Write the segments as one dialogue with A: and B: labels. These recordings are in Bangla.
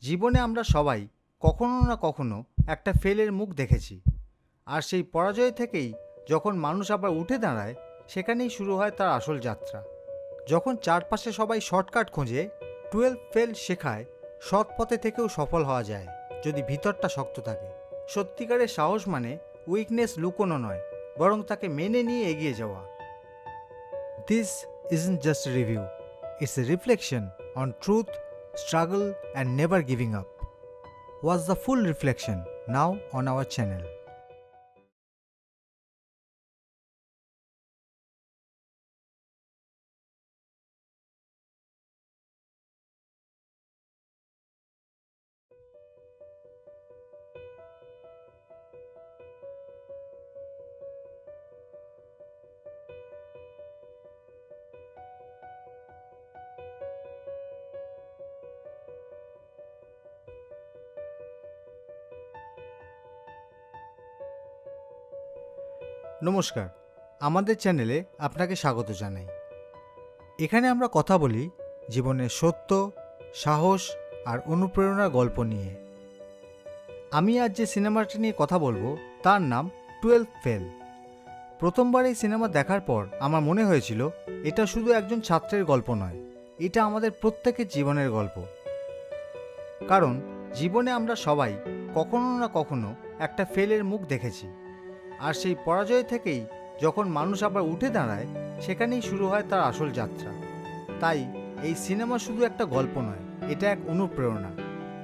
A: জীবনে আমরা সবাই কখনো না কখনো একটা ফেলের মুখ দেখেছি। আর সেই পরাজয় থেকেই যখন মানুষ আবার উঠে দাঁড়ায় সেখানেই শুরু হয় তার আসল যাত্রা। যখন চারপাশে সবাই শর্টকাট খোঁজে টুয়েলভ ফেল শেখায় সৎ পথে থেকেও সফল হওয়া যায় যদি ভিতরটা শক্ত থাকে। সত্যিকারের সাহস মানে উইকনেস লুকোনো নয় বরং তাকে মেনে নিয়ে এগিয়ে যাওয়া। This just a review, it's a reflection on truth, struggle, and never giving up. was the full reflection now on our channel. নমস্কার, আমাদের চ্যানেলে আপনাকে স্বাগত জানাই। এখানে আমরা কথা বলি জীবনের সত্য, সাহস আর অনুপ্রেরণার গল্প নিয়ে। আমি আজ যে সিনেমাটি নিয়ে কথা বলব, তার নাম টুয়েলভ ফেল। প্রথমবার এই সিনেমা দেখার পর আমার মনে হয়েছিল, এটা শুধু একজন ছাত্রের গল্প নয়, এটা আমাদের প্রত্যেকের জীবনের গল্প। কারণ, জীবনে আমরা সবাই কখনো না কখনো একটা ফেলের মুখ দেখেছি। আর সেই পরাজয় থেকেই যখন মানুষ আবার উঠে দাঁড়ায়, সেখানেই শুরু হয় তার আসল যাত্রা। তাই এই সিনেমা শুধু একটা গল্প নয়, এটা এক অনুপ্রেরণা।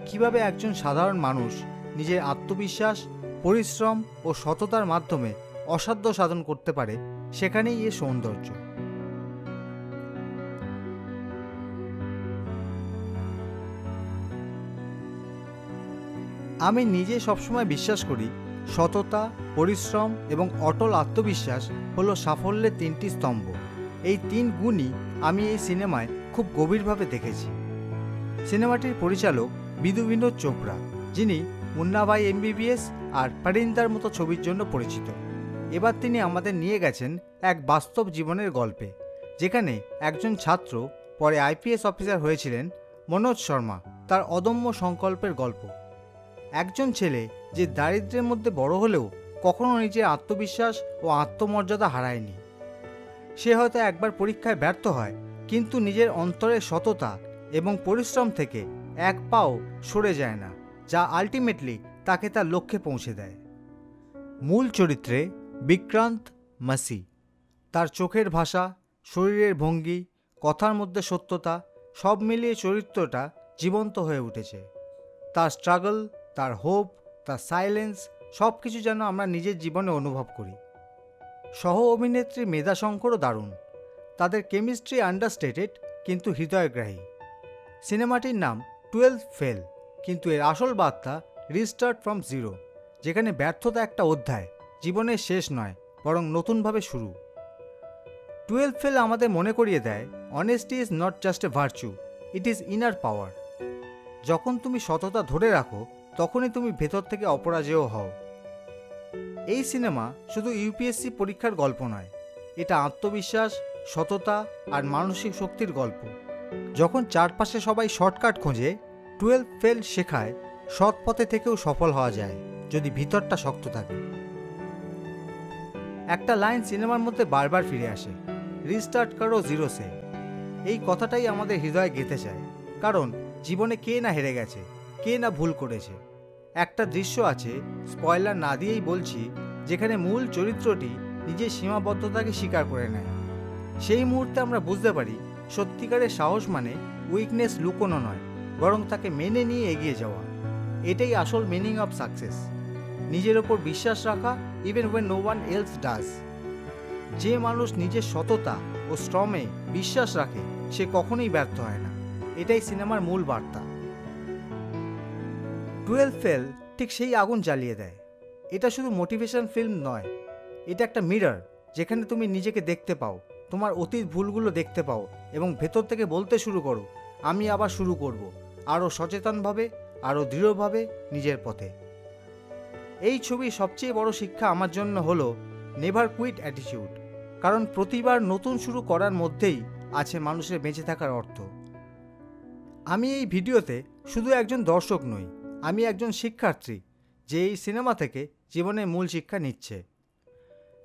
A: কীভাবে একজন সাধারণ মানুষ নিজের আত্মবিশ্বাস, পরিশ্রম ও সততার মাধ্যমে অসাধ্য সাধন করতে পারে, সেখানেই এর সৌন্দর্য। আমি নিজে সবসময় বিশ্বাস করি সততা, পরিশ্রম এবং অটল আত্মবিশ্বাস হলো সাফল্যের তিনটি স্তম্ভ। এই তিন গুণই আমি এই সিনেমায় খুব গভীরভাবে দেখেছি। সিনেমাটির পরিচালক বিদু বিনোদ চোপড়া, যিনি মুন্নাভাই এমবিবিএস আর পারিন্দার মতো ছবির জন্য পরিচিত। এবার তিনি আমাদের নিয়ে গেছেন এক বাস্তব জীবনের গল্পে, যেখানে একজন ছাত্র পরে আইপিএস অফিসার হয়েছিলেন মনোজ শর্মা, তার অদম্য সংকল্পের গল্প। একজন ছেলে যে দারিদ্র্যের মধ্যে বড় হলেও কখনো নিজের আত্মবিশ্বাস ও আত্মমর্যাদা হারায়নি। সে হয়তো একবার পরীক্ষায় ব্যর্থ হয়, কিন্তু নিজের অন্তরের সততা এবং পরিশ্রম থেকে এক পাও সরে যায় না, যা আলটিমেটলি তাকে তার লক্ষ্যে পৌঁছে দেয়। মূল চরিত্রে বিক্রান্ত মাসি। তার চোখের ভাষা, শরীরের ভঙ্গি, কথার মধ্যে সত্যতা সব মিলিয়ে চরিত্রটা জীবন্ত হয়ে উঠেছে। তার স্ট্রাগল তার হোপ, তার সাইলেন্স সব কিছু যেন আমরা নিজের জীবনে অনুভব করি। সহ অভিনেত্রী মেধা শঙ্করও দারুণ। তাদের কেমিস্ট্রি আন্ডারস্টেটেড কিন্তু হৃদয়গ্রাহী। সিনেমাটির নাম টুয়েলভ ফেল কিন্তু এর আসল বার্তা রিস্টার্ট ফ্রম জিরো যেখানে ব্যর্থতা একটা অধ্যায়, জীবনের শেষ নয়, বরং নতুনভাবে শুরু। টুয়েলভ ফেল আমাদের মনে করিয়ে দেয় honesty is not just a virtue it is inner power যখন তুমি সততা ধরে রাখো তখনই তুমি ভেতর থেকে অপরাজেয় হও। এই সিনেমা শুধু ইউপিএসসি পরীক্ষার গল্প নয়, এটা আত্মবিশ্বাস, সততা আর মানসিক শক্তির গল্প। যখন চারপাশে সবাই শর্টকাট খোঁজে, টুয়েলভ ফেল শেখায়, সৎ পথে থেকেও সফল হওয়া যায়, যদি ভিতরটা শক্ত থাকে। একটা লাইন সিনেমার মধ্যে বারবার ফিরে আসে, রিস্টার্ট করো জিরো সে এই কথাটাই আমাদের হৃদয়ে গেঁথে যায়, কারণ জীবনে কে না হেরে গেছে। কে না ভুল করেছে। একটা দৃশ্য আছে, স্পয়লার না দিয়েই বলছি, যেখানে মূল চরিত্রটি নিজের সীমাবদ্ধতাকে স্বীকার করে নেয়। সেই মুহূর্তে আমরা বুঝতে পারি, সত্যিকারের সাহস মানে উইকনেস লুকোনো নয়, বরং তাকে মেনে নিয়ে এগিয়ে যাওয়া। এটাই আসল মিনিং অফ সাকসেস নিজের ওপর বিশ্বাস রাখা even when no one else does যে মানুষ নিজের সততা ও শ্রমে বিশ্বাস রাখে, সে কখনোই ব্যর্থ হয় না। এটাই সিনেমার মূল বার্তা। টুয়েলভ ফেল ঠিক সেই আগুন জ্বালিয়ে দেয়। এটা শুধু মোটিভেশন ফিল্ম নয়, এটা একটা মিরর যেখানে তুমি নিজেকে দেখতে পাও, তোমার অতীত ভুলগুলো দেখতে পাও এবং ভেতর থেকে বলতে শুরু করো, আমি আবার শুরু করব আরও সচেতনভাবে আরও দৃঢ়ভাবে নিজের পথে। এই ছবির সবচেয়ে বড় শিক্ষা আমার জন্য হলো নেভার কুইট অ্যাটিটিউড, কারণ প্রতিবার নতুন শুরু করার মধ্যেই আছে মানুষের বেঁচে থাকার অর্থ। আমি এই ভিডিওতে শুধু একজন দর্শক নই আমি একজন শিক্ষার্থী যে এই সিনেমা থেকে জীবনের মূল শিক্ষা নিচ্ছে।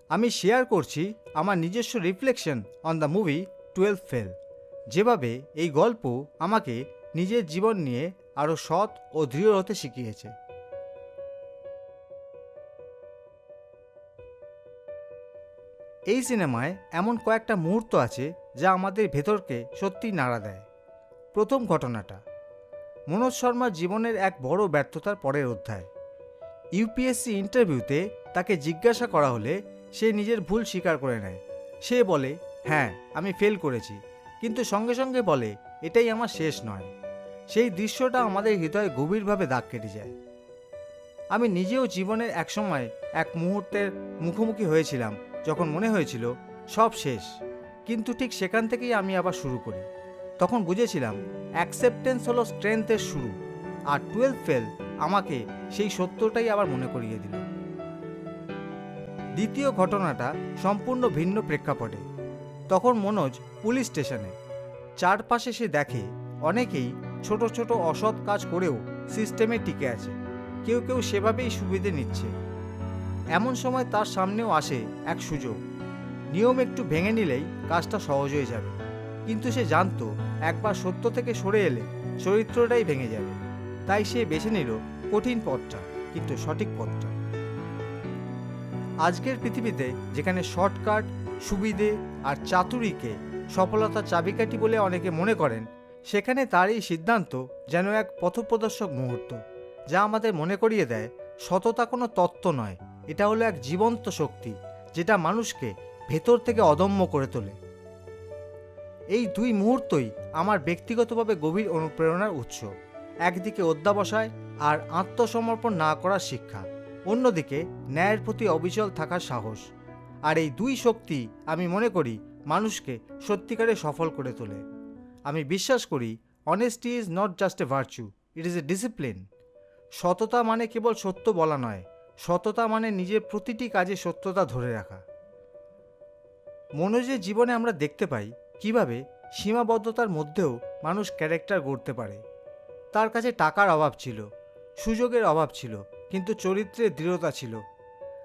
A: আমি শেয়ার করছি আমার নিজস্ব reflection on the movie twelve fail যেভাবে এই গল্প আমাকে নিজের জীবন নিয়ে আরও সৎ ও দৃঢ় হতে শিখিয়েছে। এই সিনেমায় এমন কয়েকটা মুহূর্ত আছে যা আমাদের ভেতরকে সত্যিই নাড়া দেয়। প্রথম ঘটনাটা মনোজ শর্মার জীবনের এক বড় ব্যর্থতার পরের অধ্যায়। ইউপিএসসি ইন্টারভিউতে তাকে জিজ্ঞাসা করা হলে সে নিজের ভুল স্বীকার করে নেয়। সে বলে হ্যাঁ আমি ফেল করেছি। কিন্তু সঙ্গে সঙ্গে বলে, এটাই আমার শেষ নয়। সেই দৃশ্যটা আমাদের হৃদয়ে গভীরভাবে দাগ কেটে যায়। আমি নিজেও জীবনের এক সময় এক মুহূর্তের মুখোমুখি হয়েছিলাম, যখন মনে হয়েছিল, সব শেষ। কিন্তু ঠিক সেখান থেকেই আমি আবার শুরু করি। তখন বুঝেছিলাম অ্যাকসেপ্টেন্স হলো স্ট্রেংথের শুরু, আর টুয়েলভ ফেল আমাকে সেই সত্যটাই আবার মনে করিয়ে দিল। দ্বিতীয় ঘটনাটা সম্পূর্ণ ভিন্ন প্রেক্ষাপটে। তখন মনোজ পুলিশ স্টেশনে, চারপাশে সে দেখে অনেকেই ছোট ছোট অসৎ কাজ করেও সিস্টেমে টিকে আছে, কেউ কেউ সেভাবেই সুবিধে নিচ্ছে। এমন সময় তার সামনেও আসে এক সুযোগ, নিয়ম একটু ভেঙে নিলেই কাজটা সহজ হয়ে যাবে, কিন্তু সে জানতো একবার সত্য থেকে সরে এলে চরিত্রটাই ভেঙে যাবে। তাই সে বেছে নিল কঠিন পথটা, কিন্তু সঠিক পথটা। আজকের পৃথিবীতে যেখানে শর্টকাট, সুবিধে আর চাতুরিকে সফলতার চাবিকাঠি বলে অনেকে মনে করেন, সেখানে তার এই সিদ্ধান্ত যেন এক পথপ্রদর্শক মুহূর্ত, যা আমাদের মনে করিয়ে দেয় সততা কোনো তত্ত্ব নয়। এটা হলো এক জীবন্ত শক্তি, যেটা মানুষকে ভেতর থেকে অদম্য করে তোলে। এই দুই মুহূর্তই আমার ব্যক্তিগতভাবে গভীর অনুপ্রেরণার উৎস। একদিকে অধ্যাবসায় আর আত্মসমর্পণ না করার শিক্ষা। অন্যদিকে ন্যায়ের প্রতি অবিচল থাকার সাহস। আর এই দুই শক্তি আমি মনে করি মানুষকে সত্যিকারে সফল করে তোলে। আমি বিশ্বাস করি honesty is not just a virtue it is a discipline সততা মানে কেবল সত্য বলা নয়, সততা মানে নিজের প্রতিটি কাজে সত্যতা ধরে রাখা। মনোজের জীবনে আমরা দেখতে পাই, কীভাবে সীমাবদ্ধতার মধ্যেও মানুষ ক্যারেক্টার গড়তে পারে। তার কাছে টাকার অভাব ছিল, সুযোগের অভাব ছিল, কিন্তু চরিত্রের দৃঢ়তা ছিল।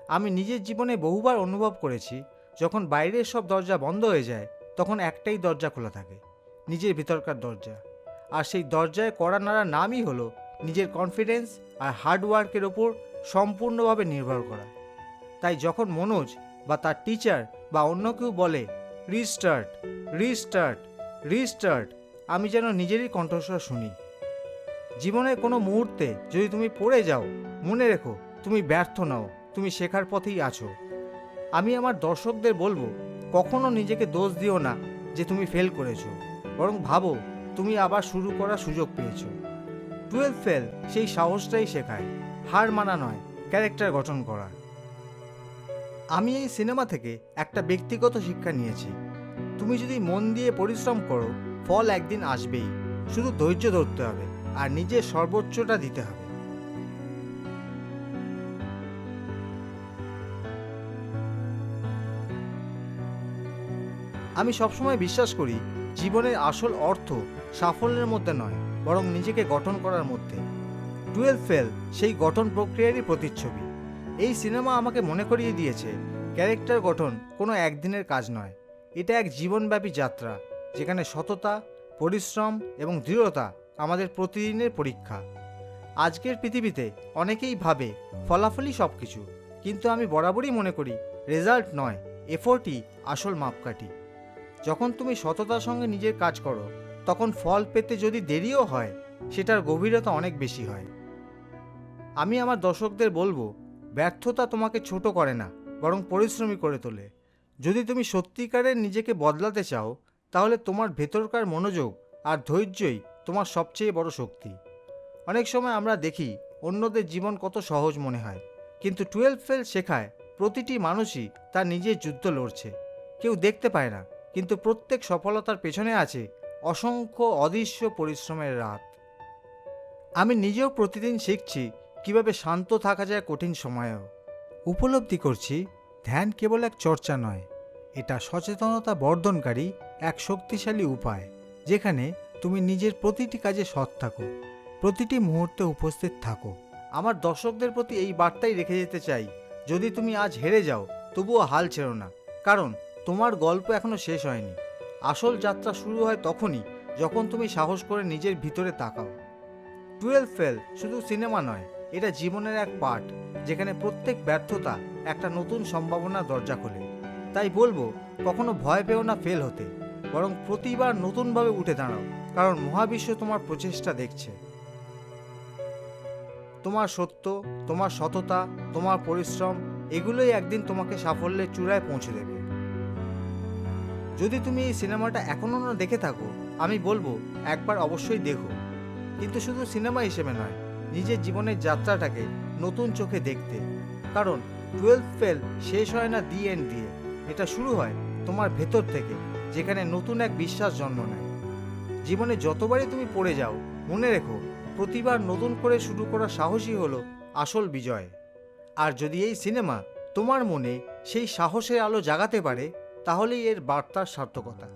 A: আমি নিজের জীবনে বহুবার অনুভব করেছি, যখন বাইরের সব দরজা বন্ধ হয়ে যায়, তখন একটাই দরজা খোলা থাকে, নিজের ভিতরকার দরজা। আর সেই দরজায় কড়া নাড়ার নামই হলো নিজের কনফিডেন্স আর হার্ডওয়ার্কের ওপর সম্পূর্ণভাবে নির্ভর করা। তাই যখন মনোজ বা তার টিচার বা অন্য কেউ বলে রিস্টার্ট রিস্টার্ট রিস্টার্ট, আমি যেন নিজেরই কণ্ঠস্বর শুনি। জীবনের কোনো মুহূর্তে যদি তুমি পড়ে যাও, মনে রেখো, তুমি ব্যর্থ নাও, তুমি শেখার পথেই আছো। আমি আমার দর্শকদের বলব, কখনো নিজেকে দোষ দিও না যে তুমি ফেল করেছ, বরং ভাবো, তুমি আবার শুরু করার সুযোগ পেয়েছ। টুয়েলভ ফেল সেই সাহসটাই শেখায়, হার মানা নয় ক্যারেক্টার গঠন করা আমি এই সিনেমা থেকে একটা ব্যক্তিগত শিক্ষা নিয়েছি। তুমি যদি মন দিয়ে পরিশ্রম করো, ফল একদিন আসবেই। শুধু ধৈর্য ধরতে হবে, আর নিজের সর্বোচ্চটা দিতে হবে। আমি সবসময় বিশ্বাস করি, জীবনের আসল অর্থ সাফল্যের মধ্যে নয়, বরং নিজেকে গঠন করার মধ্যে। টুয়েলভ ফেল, সেই গঠন প্রক্রিয়ারই প্রতিচ্ছবি। এই সিনেমা আমাকে মনে করিয়ে দিয়েছে, ক্যারেক্টার গঠন কোনো একদিনের কাজ নয়। এটা এক জীবনব্যাপী যাত্রা, যেখানে সততা, পরিশ্রম এবং দৃঢ়তা আমাদের প্রতিদিনের পরীক্ষা। আজকের পৃথিবীতে অনেকেই ভাবে ফলাফলই সব কিছু কিন্তু আমি বরাবরই মনে করি রেজাল্ট নয়, এফোর্টই আসল মাপকাঠি। যখন তুমি সততার সঙ্গে নিজের কাজ করো, তখন ফল পেতে যদি দেরিও হয়, সেটার গভীরতা অনেক বেশি হয়। আমি আমার দর্শকদের বলব, ব্যর্থতা তোমাকে ছোট করে না, বরং পরিশ্রমী করে তোলে। যদি তুমি সত্যিকারের নিজেকে বদলাতে চাও, তাহলে তোমার ভেতরকার মনোযোগ আর ধৈর্যই তোমার সবচেয়ে বড় শক্তি। অনেক সময় আমরা দেখি অন্যদের জীবন কত সহজ মনে হয়, কিন্তু টুয়েলভ ফেল শেখায় প্রতিটি মানুষই তার নিজের যুদ্ধ লড়ছে। কেউ দেখতে পায় না, কিন্তু প্রত্যেক সফলতার পেছনে আছে অসংখ্য অদৃশ্য পরিশ্রমের রাত। আমি নিজেও প্রতিদিন শিখছি কীভাবে শান্ত থাকা যায় কঠিন সময়েও। উপলব্ধি করছি, ধ্যান কেবল এক চর্চা নয় এটা সচেতনতা বর্ধনকারী এক শক্তিশালী উপায়, যেখানে তুমি নিজের প্রতিটি কাজে সৎ থাকো, প্রতিটি মুহূর্তে উপস্থিত থাকো। আমার দর্শকদের প্রতি এই বার্তাই রেখে যেতে চাই, যদি তুমি আজ হেরে যাও, তবুও হাল ছেড়ো না, কারণ তোমার গল্প এখনও শেষ হয়নি। আসল যাত্রা শুরু হয় তখনই, যখন তুমি সাহস করে নিজের ভিতরে তাকাও। টুয়েলভ ফেল শুধু সিনেমা নয়, এটা জীবনের এক পার্ট, যেখানে প্রত্যেক ব্যর্থতা একটা নতুন সম্ভাবনার দরজা খোলে। তাই বলব, কখনো ভয় পেও না ফেল হতে। বরং প্রতিবার নতুনভাবে উঠে দাঁড়াও, কারণ মহাবিশ্ব তোমার প্রচেষ্টা দেখছে। তোমার সত্য, তোমার সততা, তোমার পরিশ্রম, এগুলোই একদিন তোমাকে সাফল্যের চূড়ায় পৌঁছে দেবে। যদি তুমি এই সিনেমাটা এখনও না দেখে থাকো, আমি বলব, একবার অবশ্যই দেখো। কিন্তু শুধু সিনেমা হিসেবে নয়, নিজের জীবনের যাত্রাটাকে নতুন চোখে দেখতে। কারণ টুয়েলভ ফেল শেষ হয় না দি এন্ড দিয়ে। এটা শুরু হয় তোমার ভেতর থেকে, যেখানে নতুন এক বিশ্বাস জন্ম নেয়। জীবনে যতবারই তুমি পড়ে যাও, মনে রেখো, প্রতিবার নতুন করে শুরু করা সাহসী হলো আসল বিজয়। আর যদি এই সিনেমা তোমার মনে সেই সাহসের আলো জাগাতে পারে, তাহলেই এর বার্তার সার্থকতা।